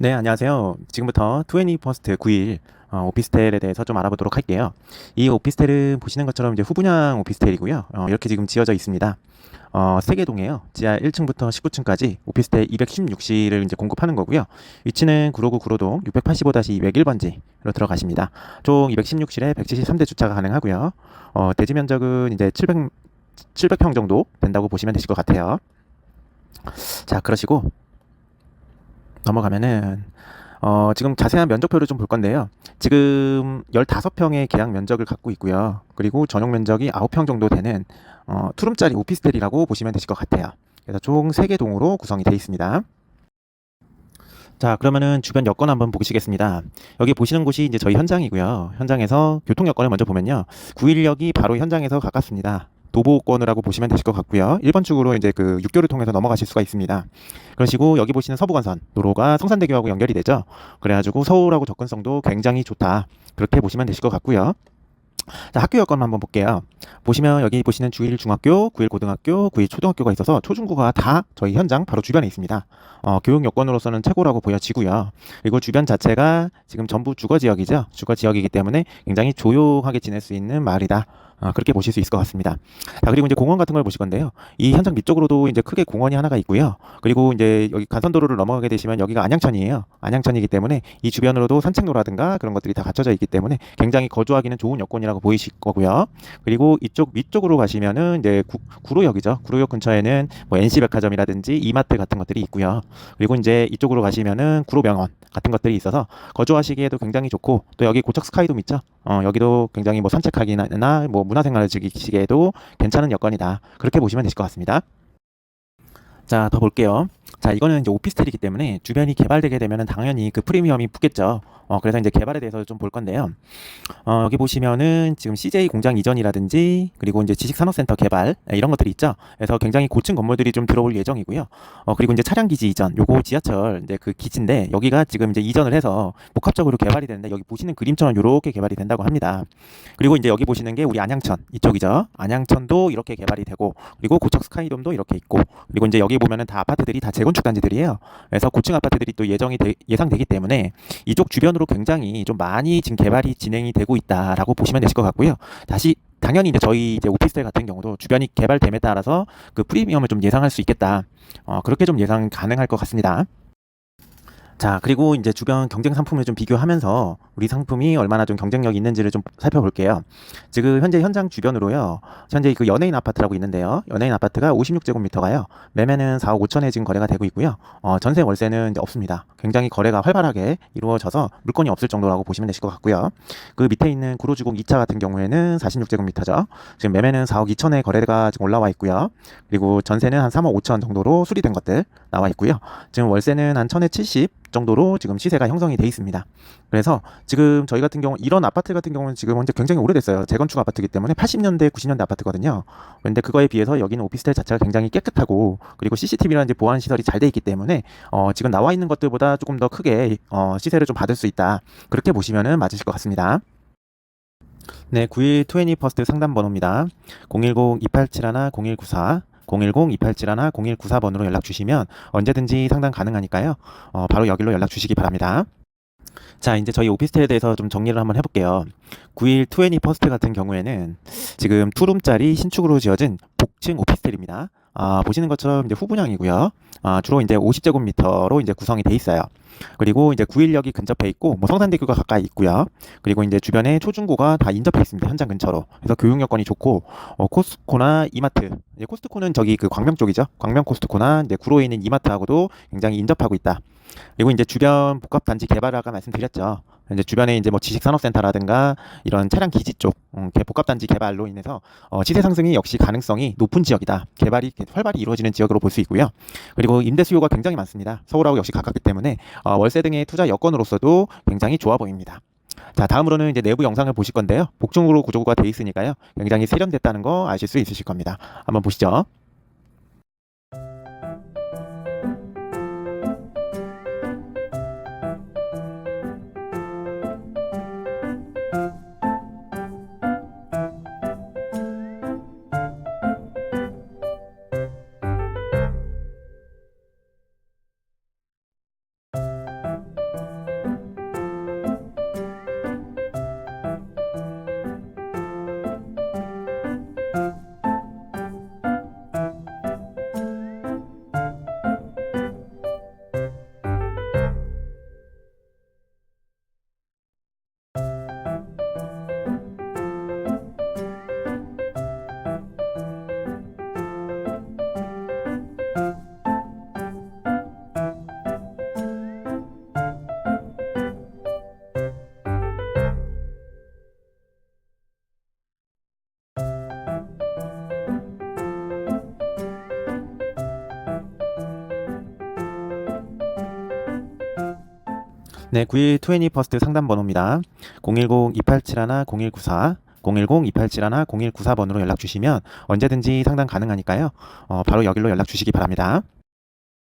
네, 안녕하세요. 지금부터 20퍼스트 9일 어, 오피스텔에 대해서 좀 알아보도록 할게요. 이 오피스텔은 보시는 것처럼 이제 후분양 오피스텔이고요. 어, 이렇게 지금 지어져 있습니다. 어, 세개동에요. 지하 1층부터 19층까지 오피스텔 216실을 이제 공급하는 거고요. 위치는 구로구 구로동 685-201번지로 들어가십니다. 총 216실에 173대 주차가 가능하고요. 어, 대지 면적은 이제 700 700평 정도 된다고 보시면 되실 것 같아요. 자, 그러시고 넘어가면은 어, 지금 자세한 면적표를 좀 볼 건데요. 지금 15평의 계약 면적을 갖고 있고요. 그리고 전용 면적이 9평 정도 되는 어, 투룸짜리 오피스텔이라고 보시면 되실 것 같아요. 그래서 총 3개 동으로 구성이 되어 있습니다. 자, 그러면은 주변 여건 한번 보시겠습니다. 여기 보시는 곳이 이제 저희 현장이고요. 현장에서 교통 여건을 먼저 보면요. 9일역이 바로 현장에서 가깝습니다. 도보권이라고 보시면 되실 것 같고요. 1번 축으로 이제 그 육교를 통해서 넘어가실 수가 있습니다. 그러시고 여기 보시는 서부간선 도로가 성산대교하고 연결이 되죠. 그래가지고 서울하고 접근성도 굉장히 좋다. 그렇게 보시면 되실 것 같고요. 자, 학교 여건 한번 볼게요. 보시면 여기 보시는 주일 중학교, 구일 고등학교, 구일 초등학교가 있어서 초중고가 다 저희 현장 바로 주변에 있습니다. 어, 교육 여건으로서는 최고라고 보여지고요. 그리고 주변 자체가 지금 전부 주거 지역이죠. 주거 지역이기 때문에 굉장히 조용하게 지낼 수 있는 마을이다. 어, 그렇게 보실 수 있을 것 같습니다. 자, 그리고 이제 공원 같은 걸 보실 건데요. 이 현장 밑쪽으로도 이제 크게 공원이 하나가 있고요. 그리고 이제 여기 간선도로를 넘어가게 되시면 여기가 안양천이에요. 안양천이기 때문에 이 주변으로도 산책로라든가 그런 것들이 다 갖춰져 있기 때문에 굉장히 거주하기는 좋은 여건이라고 보이실 거고요. 그리고 이쪽 위쪽으로 가시면은 이제 구, 구로역이죠. 구로역 근처에는 뭐 NC백화점이라든지 이마트 같은 것들이 있고요. 그리고 이제 이쪽으로 가시면은 구로병원 같은 것들이 있어서 거주하시기에도 굉장히 좋고 또 여기 고척 스카이돔 있죠. 어, 여기도 굉장히 뭐 산책하기나 뭐 문화생활을 즐기시기에도 괜찮은 여건이다. 그렇게 보시면 되실 것 같습니다. 자, 더 볼게요. 자, 이거는 이제 오피스텔이기 때문에 주변이 개발되게 되면 당연히 그 프리미엄이 붙겠죠. 어, 그래서 이제 개발에 대해서 좀 볼 건데요. 어, 여기 보시면은 지금 CJ 공장 이전이라든지 그리고 이제 지식산업센터 개발 네, 이런 것들이 있죠. 그래서 굉장히 고층 건물들이 좀 들어올 예정이고요. 어, 그리고 이제 차량 기지 이전, 요거 지하철 이제 그 기지인데 여기가 지금 이제 이전을 해서 복합적으로 개발이 되는데 여기 보시는 그림처럼 요렇게 개발이 된다고 합니다. 그리고 이제 여기 보시는 게 우리 안양천 이쪽이죠. 안양천도 이렇게 개발이 되고 그리고 고척 스카이돔도 이렇게 있고 그리고 이제 여기 보면은 다 아파트들이 다 재건 축 단지들이에요. 그래서 고층 아파트들이 또 예정이 되, 예상되기 때문에 이쪽 주변으로 굉장히 좀 많이 지금 개발이 진행이 되고 있다라고 보시면 되실 것 같고요. 다시 당연히 이제 저희 이제 오피스텔 같은 경우도 주변이 개발됨에 따라서 그 프리미엄을 좀 예상할 수 있겠다. 어, 그렇게 좀 예상 가능할 것 같습니다. 자, 그리고 이제 주변 경쟁 상품을 좀 비교하면서 우리 상품이 얼마나 좀 경쟁력이 있는지를 좀 살펴볼게요. 지금 현재 현장 주변으로요. 현재 그 연예인 아파트라고 있는데요. 연예인 아파트가 56제곱미터가요. 매매는 4억 5천에 지금 거래가 되고 있고요. 어, 전세 월세는 없습니다. 굉장히 거래가 활발하게 이루어져서 물건이 없을 정도라고 보시면 되실 것 같고요. 그 밑에 있는 구로주공 2차 같은 경우에는 46제곱미터죠. 지금 매매는 4억 2천에 거래가 지금 올라와 있고요. 그리고 전세는 한 3억 5천 정도로 수리된 것들 나와 있고요. 지금 월세는 한 1000에 70 정도로 지금 시세가 형성이 돼 있습니다. 그래서 지금 저희 같은 경우 이런 아파트 같은 경우는 지금 현재 굉장히 오래됐어요. 재건축 아파트이기 때문에 80년대, 90년대 아파트거든요. 그런데 그거에 비해서 여기는 오피스텔 자체가 굉장히 깨끗하고 그리고 CCTV라는 보안 시설이 잘 돼 있기 때문에 어, 지금 나와 있는 것들보다 조금 더 크게 어, 시세를 좀 받을 수 있다. 그렇게 보시면은 맞으실 것 같습니다. 네, 91 20 퍼스트 상담 번호입니다. 010-287-1-0194 010-287-1-0194번으로 연락 주시면 언제든지 상담 가능하니까요. 어, 바로 여기로 연락 주시기 바랍니다. 자, 이제 저희 오피스텔에 대해서 좀 정리를 한번 해볼게요. 9일 20 퍼스트 같은 경우에는 지금 투룸짜리 신축으로 지어진 복층 오피스텔입니다. 아, 보시는 것처럼 이제 후분양이고요. 아, 주로 이제 50제곱미터로 이제 구성이 돼 있어요. 그리고 이제 9일역이 근접해 있고 뭐 성산대교가 가까이 있고요. 그리고 이제 주변에 초중고가 다 인접해 있습니다. 현장 근처로. 그래서 교육 여건이 좋고 어, 코스코나 이마트. 이제 코스트코는 저기 그 광명 쪽이죠. 광명 코스트코나 이제 구로에 있는 이마트하고도 굉장히 인접하고 있다. 그리고 이제 주변 복합 단지 개발 아까 말씀드렸죠. 이제 주변에 이제 뭐 지식산업센터라든가 이런 차량 기지 쪽 음, 복합 단지 개발로 인해서 어, 시세 상승이 역시 가능성이 높은 지역이다. 개발이 활발히 이루어지는 지역으로 볼 수 있고요. 그리고 임대 수요가 굉장히 많습니다. 서울하고 역시 가깝기 때문에 어, 월세 등의 투자 여건으로서도 굉장히 좋아 보입니다. 자, 다음으로는 이제 내부 영상을 보실 건데요. 복층으로 구조가 돼 있으니까요. 굉장히 세련됐다는 거 아실 수 있으실 겁니다. 한번 보시죠. 네, 91 20 퍼스트 상담 번호입니다. 010-287-0194, 010-287-0194번으로 연락 주시면 언제든지 상담 가능하니까요. 어, 바로 여기로 연락 주시기 바랍니다.